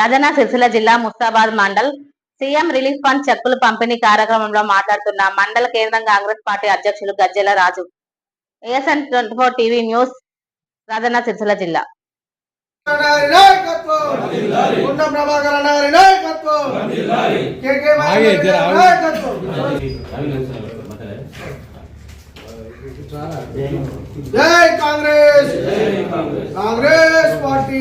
రాజన్న సిరిసిల్ల జిల్లా Mustabad mandal CM relief fund చెక్కులు పంపిణీ కార్యక్రమంలో మాట్లాడుతున్న మండల కేంద్రం కాంగ్రెస్ పార్టీ అధ్యక్షులు Gajjela Raju. ASN twenty four TV news Rajanna Sircilla జిల్లా. జై కాంగ్రెస్. కాంగ్రెస్. పార్టీ.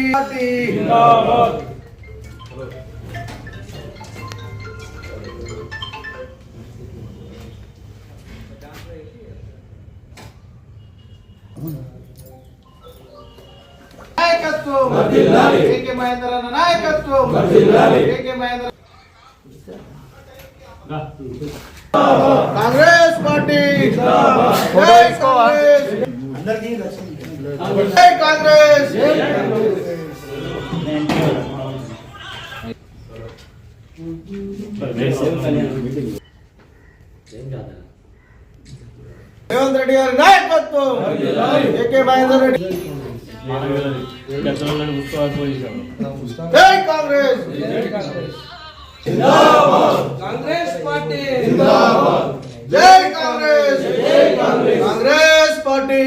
పార్టీ నాయకత్వం కేకే మహేందర్ అన్న నాయకత్వం కేకే మహేందర్ కాంగ్రెస్ పార్టీ జై కాంగ్రెస్ జై కాంగ్రెస్ రేవంత్ రెడ్డి గారి నాయకత్వం కేకే మహేందర్ రెడ్డి జై కాంగ్రెస్! కాంగ్రెస్. పార్టీ! జై కాంగ్రెస్! కాంగ్రెస్! పార్టీ!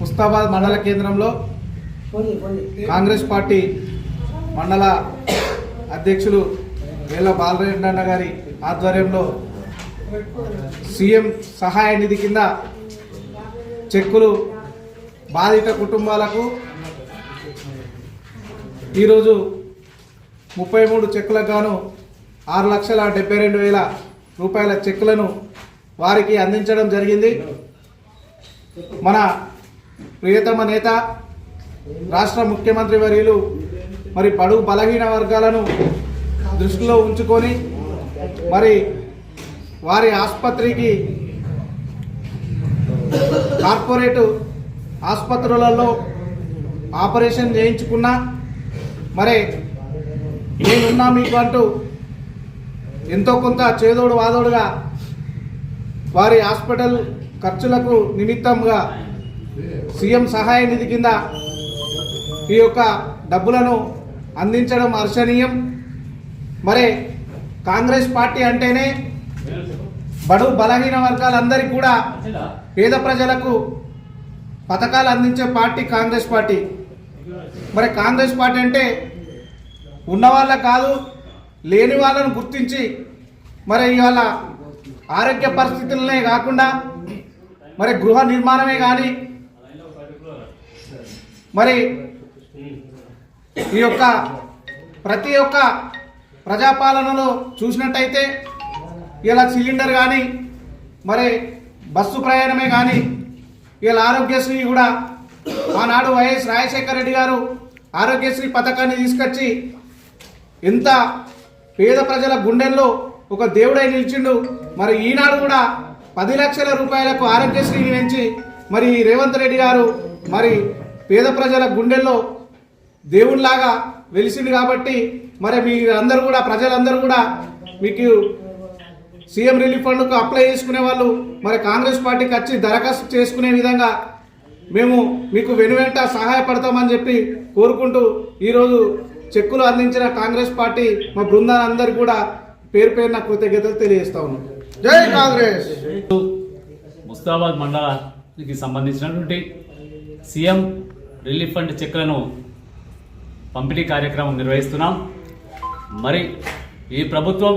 ముస్తాబాద్ మండల కేంద్రంలో కాంగ్రెస్ పార్టీ మండల అధ్యక్షులు వేల బాలరెడ్డి అన్న గారి ఆధ్వర్యంలో సీఎం సహాయ నిధి కింద చెక్కులు బాధిత కుటుంబాలకు ఈరోజు ముప్పై మూడు చెక్కులకు గాను ఆరు లక్షల డెబ్బై రెండు వేల రూపాయల చెక్కులను వారికి అందించడం జరిగింది. మన ప్రియతమ నేత రాష్ట్ర ముఖ్యమంత్రి వర్యులు మరి పడుగు బలహీన వర్గాలను దృష్టిలో ఉంచుకొని మరి వారి ఆసుపత్రికి కార్పొరేట్ ఆసుపత్రులలో ఆపరేషన్ చేయించుకున్నా మరి నేనున్నా మీకు అంటూ ఎంతో కొంత చేదోడు వాదోడుగా వారి హాస్పిటల్ ఖర్చులకు నిమిత్తంగా సీఎం సహాయ నిధి కింద ఈ యొక్క డబ్బులను అందించడం హర్షణీయం. మరి కాంగ్రెస్ పార్టీ అంటేనే బడు బలహీన వర్గాలందరికీ కూడా పేద ప్రజలకు పథకాలు అందించే పార్టీ కాంగ్రెస్ పార్టీ. మరి కాంగ్రెస్ పార్టీ అంటే ఉన్న వాళ్ళ కాదు లేని వాళ్ళను గుర్తించి మరి ఇవాళ ఆరోగ్య పరిస్థితులనే కాకుండా మరి గృహ నిర్మాణమే కానీ మరి ఈ యొక్క ప్రతి ఒక్క ప్రజాపాలనలో చూసినట్టయితే ఇలా సిలిండర్ కానీ మరి బస్సు ప్రయాణమే కానీ వీళ్ళ ఆరోగ్యశ్రీ కూడా ఆనాడు వైఎస్ రాజశేఖర రెడ్డి గారు ఆరోగ్యశ్రీ పథకాన్ని తీసుకొచ్చి ఎంత పేద ప్రజల గుండెల్లో ఒక దేవుడై నిలిచిండు. మరి ఈనాడు కూడా పది లక్షల రూపాయలకు ఆరోగ్యశ్రీని పెంచి మరి రేవంత్ రెడ్డి గారు మరి పేద ప్రజల గుండెల్లో దేవునిలాగా వెలిసింది కాబట్టి మరి మీరందరూ కూడా ప్రజలందరూ కూడా మీకు సీఎం రిలీఫ్ ఫండ్కు అప్లై చేసుకునే వాళ్ళు మరి కాంగ్రెస్ పార్టీకి వచ్చి దరఖాస్తు చేసుకునే విధంగా మేము మీకు వెనువెంట సహాయపడతామని చెప్పి కోరుకుంటూ ఈరోజు చెక్కులు అందించిన కాంగ్రెస్ పార్టీ మా బృందాలందరికీ కూడా పేరు పేరున కృతజ్ఞతలు తెలియజేస్తా ఉన్నాం. జై కాంగ్రెస్! ముస్తాబాద్ మండలానికి సంబంధించినటువంటి సీఎం రిలీఫ్ ఫండ్ చెక్లను పంపిణీ కార్యక్రమం నిర్వహిస్తున్నాం. మరి ఈ ప్రభుత్వం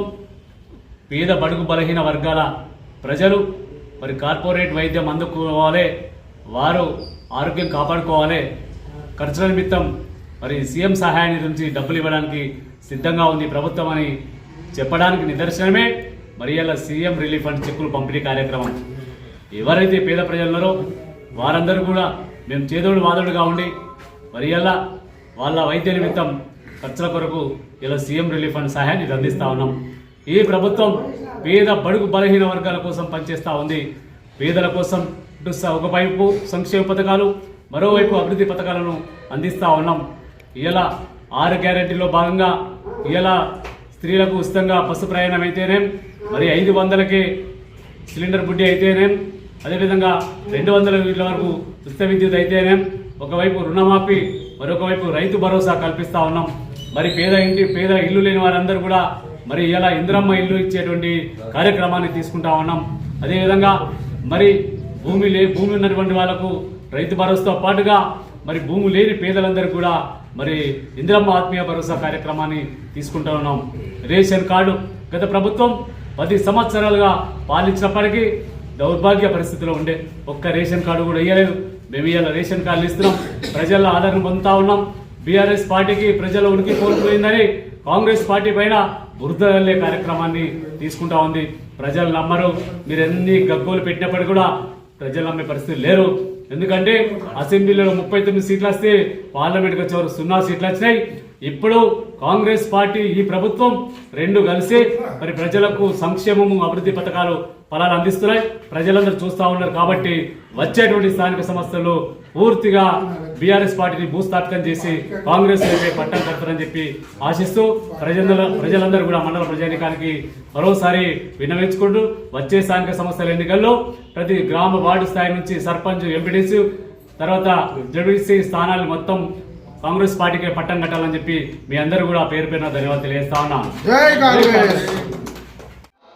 పేద బడుగు బలహీన వర్గాల ప్రజలు మరి కార్పొరేట్ వైద్యం అందుకోవాలి వారు ఆరోగ్యం కాపాడుకోవాలి ఖర్చుల నిమిత్తం మరి సీఎం సహాయాన్ని నుంచి డబ్బులు ఇవ్వడానికి సిద్ధంగా ఉంది ప్రభుత్వం అని చెప్పడానికి నిదర్శనమే. మరి ఇలా సీఎం రిలీఫ్ ఫండ్ చెక్కులు పంపిణీ కార్యక్రమం. ఎవరైతే పేద ప్రజలున్నారో వారందరూ కూడా మేము చేదోడు వాదోడుగా ఉండి మరి ఇలా వాళ్ళ వైద్య నిమిత్తం ఖర్చుల కొరకు ఇలా సీఎం రిలీఫ్ ఫండ్ సహాయాన్ని అందిస్తూ ఉన్నాం. ఈ ప్రభుత్వం పేద బడుగు బలహీన వర్గాల కోసం పనిచేస్తూ ఉంది. పేదల కోసం ఒకవైపు సంక్షేమ పథకాలు మరోవైపు అభివృద్ధి పథకాలను అందిస్తూ ఉన్నాం. ఇలా ఆరు గ్యారెంటీలో భాగంగా ఇలా స్త్రీలకు ఉచితంగా బస్సు ప్రయాణం అయితేనేం మరి ఐదు వందలకి సిలిండర్ బుడ్డి అయితేనేం అదేవిధంగా రెండు వందల వీళ్ళ వరకు ఉచిత విద్యుత్ అయితేనేం ఒకవైపు రుణమాఫీ మరొక వైపు రైతు భరోసా కల్పిస్తా ఉన్నాం. మరి పేద ఇంటి పేద ఇల్లు లేని వారందరూ కూడా మరి ఇలా ఇందిరమ్మ ఇల్లు ఇచ్చేటువంటి కార్యక్రమాన్ని తీసుకుంటా ఉన్నాం. అదేవిధంగా మరి భూమి లే భూమి ఉన్నటువంటి వాళ్ళకు రైతు భరోసాతో పాటుగా మరి భూమి లేని పేదలందరూ కూడా మరి ఇందిరమ్మ ఆత్మీయ భరోసా కార్యక్రమాన్ని తీసుకుంటా ఉన్నాం. రేషన్ కార్డు గత ప్రభుత్వం పది సంవత్సరాలుగా పాలించినప్పటికీ దౌర్భాగ్య పరిస్థితిలో ఉండే ఒక్క రేషన్ కార్డు కూడా ఇవ్వలేదు మేము ఇవాళ రేషన్ కార్డులు ఇస్తున్నాం. ప్రజల ఆదరణ పొందుతా ఉన్నాం. బీఆర్ఎస్ పార్టీకి ప్రజల ఉనికి కోల్పోయిందని కాంగ్రెస్ పార్టీ పైన బురదల్లే కార్యక్రమాన్ని తీసుకుంటా ఉంది. ప్రజలు నమ్మరు. మీరు ఎన్ని గగ్గోలు పెట్టినప్పటికీ కూడా ప్రజలు నమ్మే పరిస్థితి లేరు. ఎందుకంటే అసెంబ్లీలో ముప్పై తొమ్మిది సీట్లు వస్తే పార్లమెంట్కి వచ్చేవారు సున్నా సీట్లు వచ్చినాయి. ఇప్పుడు కాంగ్రెస్ పార్టీ ఈ ప్రభుత్వం రెండు కలిసి మరి ప్రజలకు సంక్షేమము అభివృద్ధి పథకాలు ఫలాలు అందిస్తున్నాయి. ప్రజలందరూ చూస్తూ ఉన్నారు కాబట్టి వచ్చేటువంటి స్థానిక సంస్థలు పూర్తిగా బీఆర్ఎస్ పార్టీని భూస్థాపితం చేసి కాంగ్రెస్ పట్టం కడతారని చెప్పి ఆశిస్తూ ప్రజల ప్రజలందరూ కూడా మండల ప్రజానికానికి మరోసారి విన్నవించుకుంటూ వచ్చే స్థానిక సంస్థల ఎన్నికల్లో ప్రతి గ్రామ వార్డు స్థాయి నుంచి సర్పంచ్ ఎంపీటీసీ తర్వాత జడ్పీసీ స్థానాలు మొత్తం కాంగ్రెస్ పార్టీకే పట్టం కట్టాలని చెప్పి మీ అందరూ కూడా పేరు పేరున ధన్యవాదాలు తెలియజేస్తా ఉన్నాను